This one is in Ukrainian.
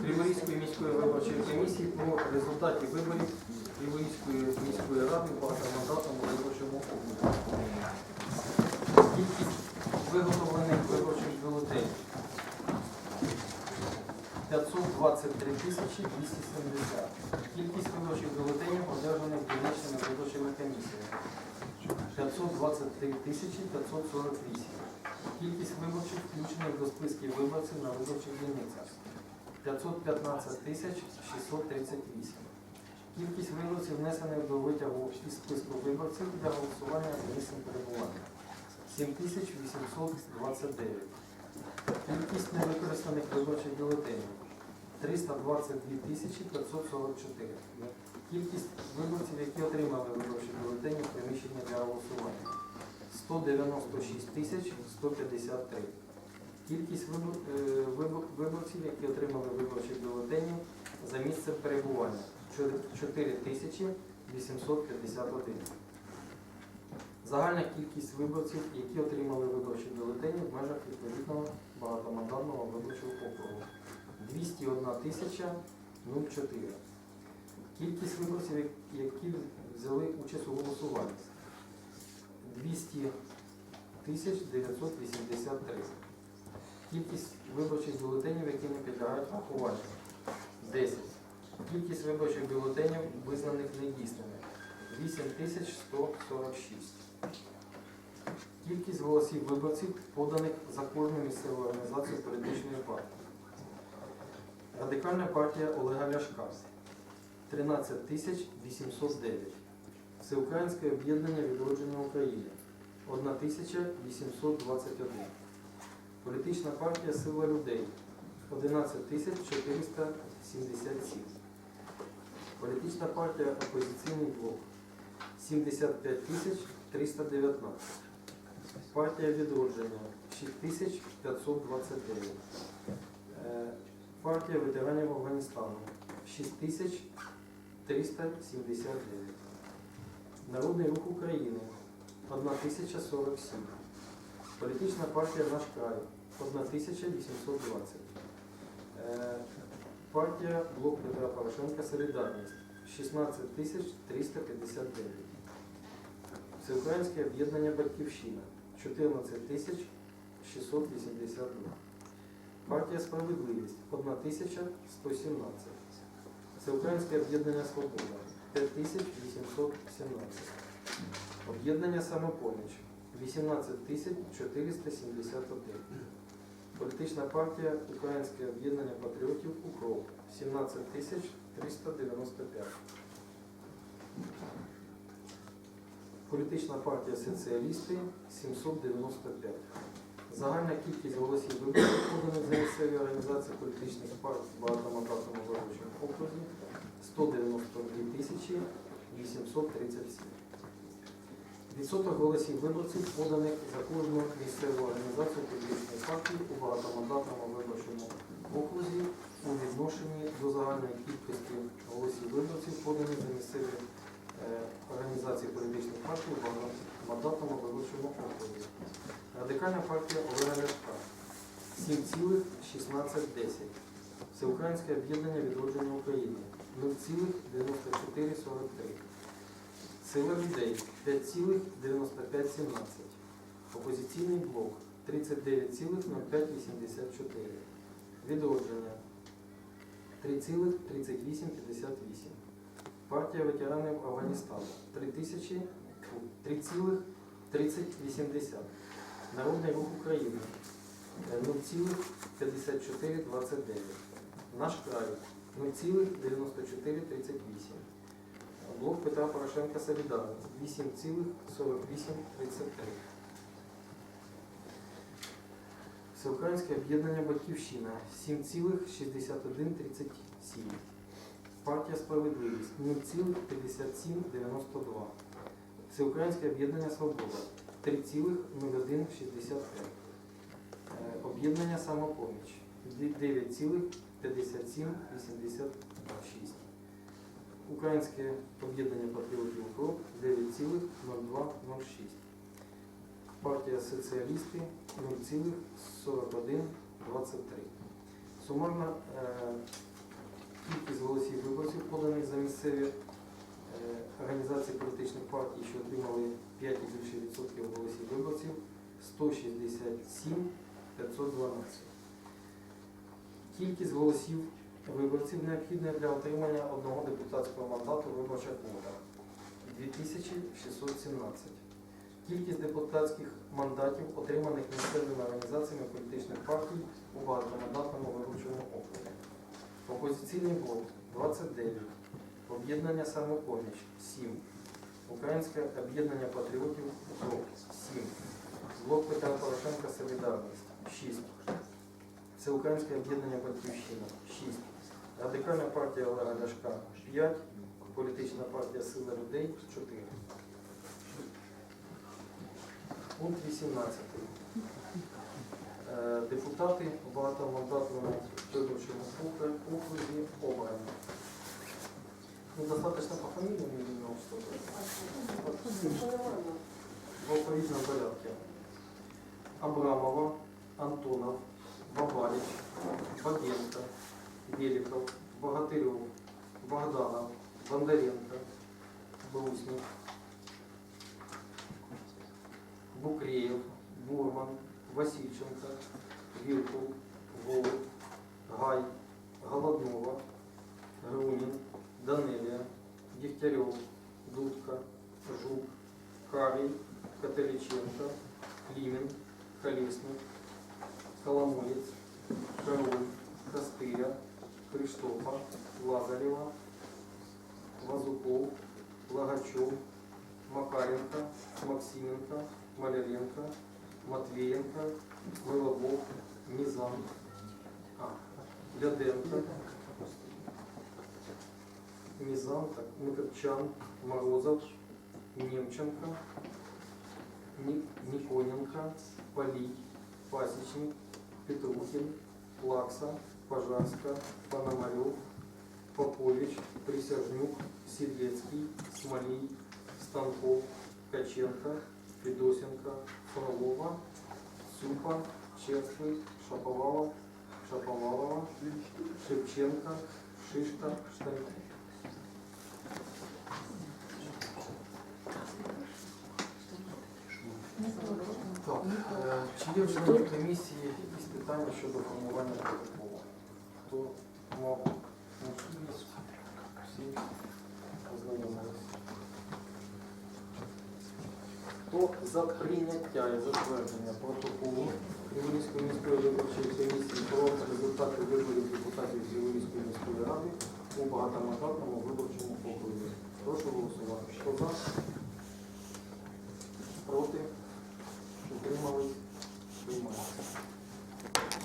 Криворізької міської виборчої комісії про результаті виборів Криворізької міської ради в багатомандатному виборчому округу. Кількість виготовлених виборчих бюлетенів 523 тисячі 270. Кількість виборчих бюлетенів одержаних дільничними виборчими комісіями 523 тисячі 548. Кількість виборчих включених до списків виборців на виборчих дільницях 515 тисяч 638. Кількість виборців внесених до витягу із списку виборців для голосування за місцем перебування 7829. Кількість невикористаних виборчих бюлетенів 322 тисячі 544. Кількість виборців, які отримали виборчі бюлетені в приміщенні для голосування 196 тисяч 153. Кількість вибор- е, виборців, які отримали виборчі бюлетені за місцем перебування 4 тисячі 851. Загальна кількість виборців, які отримали виборчі бюлетені в межах відповідного багатомандатного виборчого округу 201 тисяча 04. Кількість виборців, які взяли участь у голосуванні 200 тисяч 983. Кількість виборчих бюлетенів, які не підлягають рахуванню 10. Кількість виборчих бюлетенів, визнаних недійсними 8146. Кількість голосів виборців, поданих за кожну місцеву організацію політичної партії. Радикальна партія Олега Ляшка 13 809. Всеукраїнське об'єднання відродження України 1 821. Політична партія Сила людей 11 477. Політична партія Опозиційний блок 75 319. Партія відродження 6 529. Е, Партія ветеранів Афганістану 6 379. Народний рух України 1047. Політична партія Наш край 1820. Е, Партія Блок Петра Порошенка Солідарність 16 359. Всеукраїнське об'єднання Батьківщина 14 682. Партія Справедливість 1 тисяча 117. Всеукраїнське об'єднання Свобода 5817. Об'єднання Самопоміч 18 тисяч 471. Політична партія Українське об'єднання патріотів УКРОП 17 тисяч 395. Політична партія Соціалісти 795. Загальна кількість голосів виборців, поданих за місцеві організації політичних партій в багатомандатному виборчому окрузі 192 тисячі 837. Відсоток голосів виборців, поданих за кожну місцеву організацію політичної партії у багатомандатному виборчому окрузі у відношенні до загальної кількості голосів виборців, поданих за місцеві е, організації політичних партій у багатомандатному виборчому окрузі. Радикальна партія Олега Ляшка 7,1610. Всеукраїнське об'єднання відродження України 0,9443. Сила людей 5,9517. Опозиційний блок 39,0584. Відродження 3,3858. Партія ветеранів Афганістану 3000 3,3080. Народний рух України е, 0,5429. Наш край 0,9438. Блок Петра Порошенка Солідарність 8,4833. Всеукраїнське об'єднання Батьківщина 7,6137. Партія Справедливість 0,5792. Всеукраїнське об'єднання Свобода 3,0165. Е, Об'єднання Самопоміч 9,5786. Українське об'єднання патріотів УКРОП 9,0206. Партія соціалісти 0,4123. Сумарна е, кількість голосів виборців поданих за місцеві е, організації політичних партій, що отримали 5% голосів виборців 167,512. Кількість голосів виборців необхідна для отримання одного депутатського мандату виборча квота 2617. Кількість депутатських мандатів, отриманих місцевими організаціями політичних партій у багатомандатному виборчому окрузі. Опозиційний блок 29. Об'єднання самопоміч 7. Українське об'єднання патріотів УКРОП 7. Блок Петра Порошенка Солідарність 6. Всеукраїнське об'єднання Батьківщина 6. Радикальна партія Олега Ляшка 5. Політична партія Сила людей 4. Пункт 18. Е, Депутати в багатомандатному виборчому окрузі обрані. Ну, достаточно по фамилиям или не что-то? В алфавитном порядке. Абрамова, Антонов, Бабалич, Бабенко, Беликов, Богатырев, Богданов, Бондаренко, Брусник, Букреев, Бурман, Васильченко, Вилкул, Голуб, Гай, Голоднова, Грунин, Данелия, Дегтярев, Дудка, Жук, Карий, Католиченко, Климин, Колесник, Коломоец, Король, Костыря, Криштофа, Лазарева, Вазуков, Лагачев, Макаренко, Максименко, Маляренко, Матвеенко, Вилобов, Мизан, а, Ляденко, Мизан, так, Микопчан, Морозов, Немченко, Никоненко, Полий, Пасечник, Петрухин, Плакса, Пожарска, Пономарев, Попович, Присяжнюк, Сидлецкий, Смолей, Станков, Каченко, Федосенко, Фролова, Сюпа, Черствый, Шаповалов, Шаповалова, Шевченко, Шишка, Штанько. Так, е, чи є в членів комісії якісь питання щодо формування протоколу? Хто мав ознайомилися. Хто за прийняття і затвердження протоколу Криворізької міської виборчої комісії про результати виборів депутатів Криворізької міської ради у багатомандатному виборчому окрузі? Прошу голосувати. Хто за?